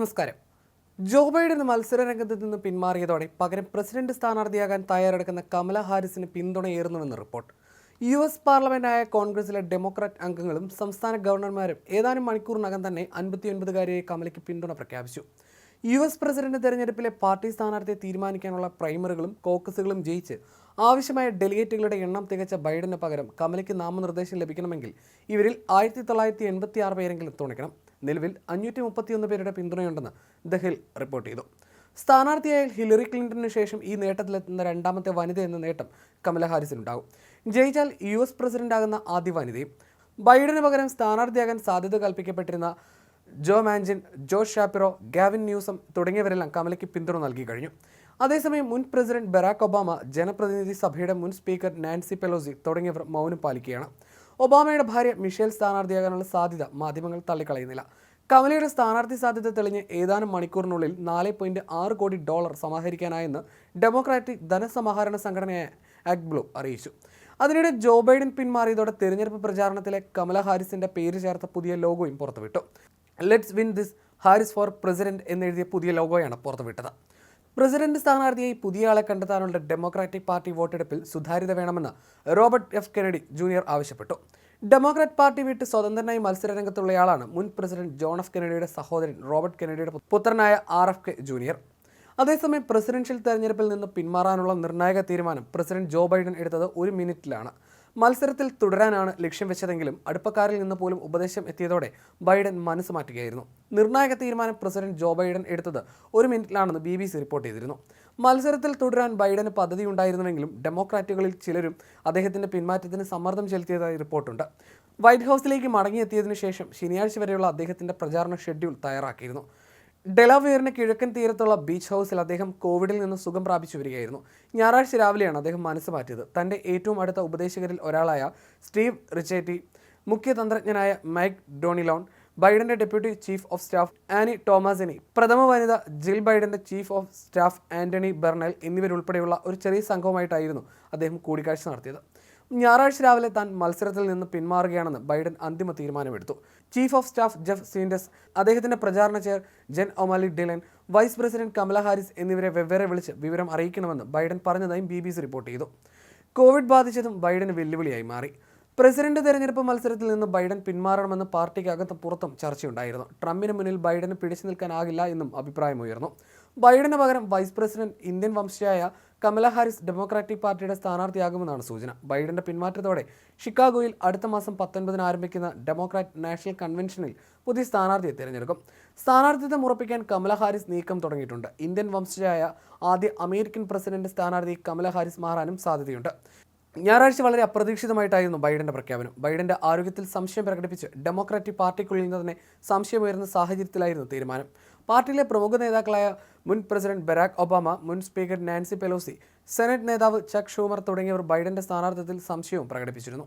നമസ്കാരം. Joe Biden മത്സര രംഗത്ത് നിന്ന് പിന്മാറിയതോടെ പകരം പ്രസിഡന്റ് സ്ഥാനാർത്ഥിയാകാൻ തയ്യാറെടുക്കുന്ന കമല ഹാരിസിന് പിന്തുണയേറുന്നുവെന്ന് റിപ്പോർട്ട്. യു എസ് പാർലമെന്റായ കോൺഗ്രസിലെ ഡെമോക്രാറ്റ് അംഗങ്ങളും സംസ്ഥാന ഗവർണർമാരും ഏതാനും മണിക്കൂറിനകം തന്നെ അൻപത്തിയൊൻപതുകാരിയെ കമലയ്ക്ക് പിന്തുണ പ്രഖ്യാപിച്ചു. യു എസ് പ്രസിഡന്റ് തെരഞ്ഞെടുപ്പിലെ പാർട്ടി സ്ഥാനാർത്ഥിയെ തീരുമാനിക്കാനുള്ള പ്രൈമറികളും കോക്കസുകളും ജയിച്ച് ആവശ്യമായ ഡെലിഗേറ്റുകളുടെ എണ്ണം തികച്ച ബൈഡന് പകരം കമലയ്ക്ക് നാമനിർദ്ദേശം ലഭിക്കണമെങ്കിൽ ഇവരിൽ ആയിരത്തി തൊള്ളായിരത്തി എൺപത്തി ആറ് പേരെങ്കിലും തുണയ്ക്കണം. നിലവിൽ അഞ്ഞൂറ്റി മുപ്പത്തിയൊന്ന് പേരുടെ പിന്തുണയുണ്ടെന്ന് ദ ഹിൽ റിപ്പോർട്ട് ചെയ്തു. സ്ഥാനാർത്ഥിയായ ഹിലറി ക്ലിന്റണിന് ശേഷം ഈ നേട്ടത്തിലെത്തുന്ന രണ്ടാമത്തെ വനിത എന്ന നേട്ടം കമല ഹാരിസിനുണ്ടാകും. ജയിച്ചാൽ യു എസ് പ്രസിഡന്റാകുന്ന ആദ്യ വനിതയും ബൈഡന് പകരം സ്ഥാനാർത്ഥിയാകാൻ സാധ്യത കൽപ്പിക്കപ്പെട്ടിരുന്ന Joe Manchin Joe Shapiro Gavin Newsom തുടങ്ങിയവരെല്ലാം കമലയ്ക്ക് പിന്തുണ നൽകി കഴിഞ്ഞു. അതേസമയം മുൻ പ്രസിഡന്റ് ബറാക് ഒബാമ ജനപ്രതിനിധി സഭയുടെ മുൻ സ്പീക്കർ നാൻസി പെലോസി തുടങ്ങിയവർ മൗനം പാലിക്കുകയാണ്. ഒബാമയുടെ ഭാര്യ മിഷേൽ സ്ഥാനാർത്ഥിയാകാനുള്ള സാധ്യത മാധ്യമങ്ങൾ തള്ളിക്കളയുന്നില്ല. കമലയുടെ സ്ഥാനാർത്ഥി സാധ്യത തെളിഞ്ഞ് ഏതാനും മണിക്കൂറിനുള്ളിൽ നാല് പോയിന്റ് ആറ് കോടി ഡോളർ സമാഹരിക്കാനായെന്ന് ഡെമോക്രാറ്റിക് ധനസമാഹരണ സംഘടനയായ ആക്ബ്ലോ അറിയിച്ചു. അതിനിടെ ജോ ബൈഡൻ പിന്മാറിയതോടെ തെരഞ്ഞെടുപ്പ് പ്രചാരണത്തിലെ കമല ഹാരിസിന്റെ പേര് ചേർത്ത പുതിയ ലോഗോയും പുറത്തുവിട്ടു. Let's win this Harris for president എന്നെഴുതിയ പുതിയ ലോഗോയാണ് പുറത്തുവിട്ടത്. പ്രസിഡന്റ് സ്ഥാനാർത്ഥിയായി പുതിയ ആളെ കണ്ടെത്താനുള്ള ഡെമോക്രാറ്റിക് പാർട്ടി വോട്ടെടുപ്പിൽ സുതാര്യത വേണമെന്ന് റോബർട്ട് എഫ് കെനഡി ജൂനിയർ ആവശ്യപ്പെട്ടു. ഡെമോക്രാറ്റ് പാർട്ടി വിട്ട് സ്വതന്ത്രനായി മത്സരരംഗത്തുള്ളയാളാണ് മുൻ പ്രസിഡന്റ് ജോൺ എഫ് കെനഡിയുടെ സഹോദരൻ റോബർട്ട് കെനഡിയുടെ പുത്രനായ ആർ എഫ് കെ ജൂനിയർ. അതേസമയം പ്രസിഡൻഷ്യൽ തെരഞ്ഞെടുപ്പിൽ നിന്ന് പിന്മാറാനുള്ള നിർണായക തീരുമാനം പ്രസിഡന്റ് ജോ ബൈഡൻ എടുത്തത് ഒരു മിനിറ്റിലാണ്. മത്സരത്തിൽ തുടരാനാണ് ലക്ഷ്യം വെച്ചതെങ്കിലും അടുപ്പക്കാരിൽ നിന്ന് പോലും ഉപദേശം എത്തിയതോടെ ബൈഡൻ മനസ്സ് മാറ്റുകയായിരുന്നു. നിർണായക തീരുമാനം പ്രസിഡന്റ് ജോ ബൈഡൻ എടുത്തത് ഒരു മിനിറ്റിലാണെന്ന് ബി ബി സി റിപ്പോർട്ട് ചെയ്തിരുന്നു. മത്സരത്തിൽ തുടരാൻ ബൈഡന് പദ്ധതി ഉണ്ടായിരുന്നുവെങ്കിലും ഡെമോക്രാറ്റുകളിൽ ചിലരും അദ്ദേഹത്തിന്റെ പിന്മാറ്റത്തിന് സമ്മർദ്ദം ചെലുത്തിയതായി റിപ്പോർട്ടുണ്ട്. വൈറ്റ് ഹൗസിലേക്ക് മടങ്ങിയെത്തിയതിനു ശേഷം ശനിയാഴ്ച വരെയുള്ള അദ്ദേഹത്തിന്റെ പ്രചാരണ ഷെഡ്യൂൾ തയ്യാറാക്കിയിരുന്നു. ഡെലാവെയറിന് കിഴക്കൻ തീരത്തുള്ള ബീച്ച് ഹൗസിൽ അദ്ദേഹം കോവിഡിൽ നിന്ന് സുഖം പ്രാപിച്ചു വരികയായിരുന്നു. ഞായറാഴ്ച രാവിലെയാണ് അദ്ദേഹം മനസ്സ് മാറ്റിയത്. തന്റെ ഏറ്റവും അടുത്ത ഉപദേശകരിൽ ഒരാളായ സ്റ്റീവ് റിച്ചേറ്റി മുഖ്യ തന്ത്രജ്ഞനായ Mike Donilon ബൈഡന്റെ deputy chief of staff Annie Tomasini പ്രഥമ വനിത Jill ബൈഡന്റെ chief of staff Anthony Bernal എന്നിവരുൾപ്പെടെയുള്ള ഒരു ചെറിയ സംഘവുമായിട്ടായിരുന്നു അദ്ദേഹം കൂടിക്കാഴ്ച നടത്തിയത്. ഞായറാഴ്ച രാവിലെ താൻ മത്സരത്തിൽ നിന്ന് പിന്മാറുകയാണെന്ന് ബൈഡൻ അന്തിമ തീരുമാനമെടുത്തു. Chief of staff Jeff Zients അദ്ദേഹത്തിന്റെ പ്രചാരണ chair Jen O'Malley Dillon vice president Kamala Harris എന്നിവരെ വെവ്വേറെ വിളിച്ച് വിവരം അറിയിക്കണമെന്ന് ബൈഡൻ പറഞ്ഞതായും ബി ബി സി റിപ്പോർട്ട് ചെയ്തു. കോവിഡ് ബാധിച്ചതും ബൈഡന് വെല്ലുവിളിയായി മാറി. പ്രസിഡന്റ് തെരഞ്ഞെടുപ്പ് മത്സരത്തിൽ നിന്ന് ബൈഡൻ പിന്മാറണമെന്ന് പാർട്ടിക്കകത്ത് പുറത്തും ചർച്ചയുണ്ടായിരുന്നു. ട്രംപിന് മുന്നിൽ ബൈഡന് പിടിച്ചു നിൽക്കാനാകില്ല എന്നും അഭിപ്രായമുയർന്നു. ബൈഡന് പകരം വൈസ് പ്രസിഡന്റ് ഇന്ത്യൻ വംശജയായ കമല ഹാരിസ് ഡെമോക്രാറ്റിക് പാർട്ടിയുടെ സ്ഥാനാർത്ഥിയാകുമെന്നാണ് സൂചന. ബൈഡന്റെ പിന്മാറ്റത്തോടെ ഷിക്കാഗോയിൽ അടുത്ത മാസം പത്തൊൻപതിന് ആരംഭിക്കുന്ന ഡെമോക്രാറ്റ് നാഷണൽ കൺവെൻഷനിൽ പുതിയ സ്ഥാനാർത്ഥിയെ തിരഞ്ഞെടുക്കും. സ്ഥാനാർത്ഥിത്വം ഉറപ്പിക്കാൻ കമല ഹാരിസ് നീക്കം തുടങ്ങിയിട്ടുണ്ട്. ഇന്ത്യൻ വംശജയായ ആദ്യ അമേരിക്കൻ പ്രസിഡന്റ് സ്ഥാനാർത്ഥി കമല ഹാരിസ് മാറാനും സാധ്യതയുണ്ട്. ഞായറാഴ്ച വളരെ അപ്രതീക്ഷിതമായിട്ടായിരുന്നു ബൈഡന്റെ പ്രഖ്യാപനം. ബൈഡന്റെ ആരോഗ്യത്തിൽ സംശയം പ്രകടിപ്പിച്ച് ഡെമോക്രാറ്റിക് പാർട്ടിക്കുള്ളിൽ നിന്ന് തന്നെ സംശയമുയർന്ന സാഹചര്യത്തിലായിരുന്നു തീരുമാനം. പാർട്ടിയിലെ പ്രമുഖ നേതാക്കളായ മുൻ പ്രസിഡന്റ് ബരാക് ഒബാമ മുൻ സ്പീക്കർ നാൻസി പെലോസി സെനറ്റ് നേതാവ് ചക് ഷൂമർ തുടങ്ങിയവർ ബൈഡന്റെ സ്ഥാനാർത്ഥിത്വത്തിൽ സംശയവും പ്രകടിപ്പിച്ചിരുന്നു.